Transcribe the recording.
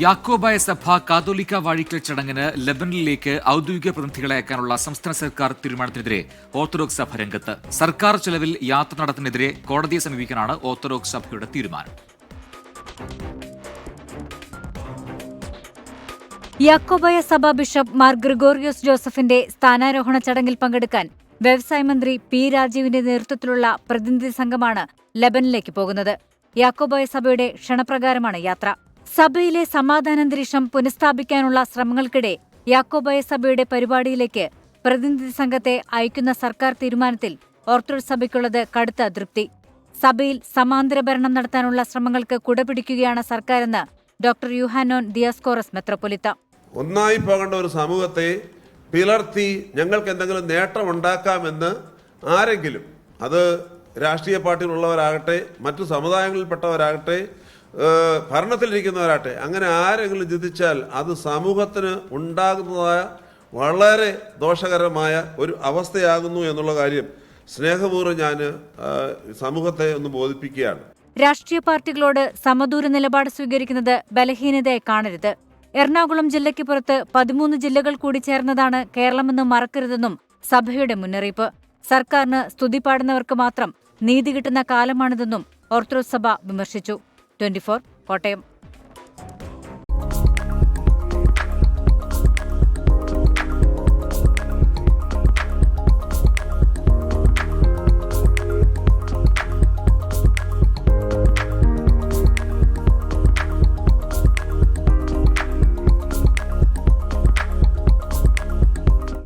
യാക്കോബായ സഭ കാതോലിക്ക വാഴിക്കൽ ചടങ്ങിന് ലബനനിലേക്ക് ഔദ്യോഗിക പ്രതിനിധികളെ അയക്കാനുള്ള സംസ്ഥാന സർക്കാർ തീരുമാനത്തിനെതിരെ ഓർത്തഡോക്സ് സഭ രംഗത്ത്. സർക്കാർ ചെലവിൽ യാത്ര നടത്തുന്നതിനെതിരെ കോടതിയെ സമീപിക്കാനാണ് ഓർത്തഡോക്സ് സഭയുടെ തീരുമാനം. യാക്കോബായ സഭ ബിഷപ്പ് മാർ ഗ്രിഗോറിയോസ് ജോസഫിന്റെ സ്ഥാനാരോഹണ ചടങ്ങിൽ പങ്കെടുക്കാൻ വ്യവസായ മന്ത്രി പി രാജീവിന്റെ നേതൃത്വത്തിലുള്ള പ്രതിനിധി സംഘമാണ് ലബനിലേക്ക് പോകുന്നത്. യാക്കോബായ സഭയുടെ ക്ഷണപ്രകാരമാണ് യാത്ര. സഭയിലെ സമാധാനാന്തരീക്ഷം പുനഃസ്ഥാപിക്കാനുള്ള ശ്രമങ്ങൾക്കിടെ യാക്കോബായ സഭയുടെ പരിപാടിയിലേക്ക് പ്രതിനിധി സംഘത്തെ അയക്കുന്ന സർക്കാർ തീരുമാനത്തിൽ ഓർത്തഡോക്സ് സഭയ്ക്കുള്ളത് കടുത്ത അതൃപ്തി. സഭയിൽ സമാന്തര ഭരണം നടത്താനുള്ള ശ്രമങ്ങൾക്ക് കുടപിടിക്കുകയാണ് സർക്കാരെന്ന് ഡോക്ടർ യുഹാനോൻ ദിയാസ്കോറസ് മെത്രോപൊലിത്ത. ഒന്നായി പോകേണ്ട ഒരു സമൂഹത്തെ പിളർത്തി ഞങ്ങൾക്ക് എന്തെങ്കിലും നേട്ടം ഉണ്ടാക്കാമെന്ന് ആരെങ്കിലും അത് രാഷ്ട്രീയ പാർട്ടിയിലുള്ളവരാകട്ടെ മറ്റു സമുദായങ്ങളിൽപ്പെട്ടവരാകട്ടെ ഏഹ് ഭരണത്തിലിരിക്കുന്നവരാകട്ടെ അങ്ങനെ ആരെങ്കിലും ചിന്തിച്ചാൽ അത് സമൂഹത്തിന് ഉണ്ടാകുന്നതായ വളരെ ദോഷകരമായ ഒരു അവസ്ഥയാകുന്നു എന്നുള്ള കാര്യം സ്നേഹപൂർവം ഞാൻ സമൂഹത്തെ ഒന്ന് ബോധിപ്പിക്കുകയാണ്. രാഷ്ട്രീയ പാർട്ടികളോട് സമദൂര നിലപാട് സ്വീകരിക്കുന്നത് ബലഹീനതയെ കാണരുത്. എറണാകുളം ജില്ലയ്ക്ക് പുറത്ത് പതിമൂന്ന് ജില്ലകൾ കൂടി ചേർന്നതാണ് കേരളമെന്ന് മറക്കരുതെന്നും സഭയുടെ മുന്നറിയിപ്പ്. സർക്കാരിന് സ്തുതി പാടുന്നവർക്ക് മാത്രം നീതി കിട്ടുന്ന കാലമാണിതെന്നും ഓർത്തഡോക്സ് സഭ വിമർശിച്ചു. ട്വന്റി കോട്ടയം.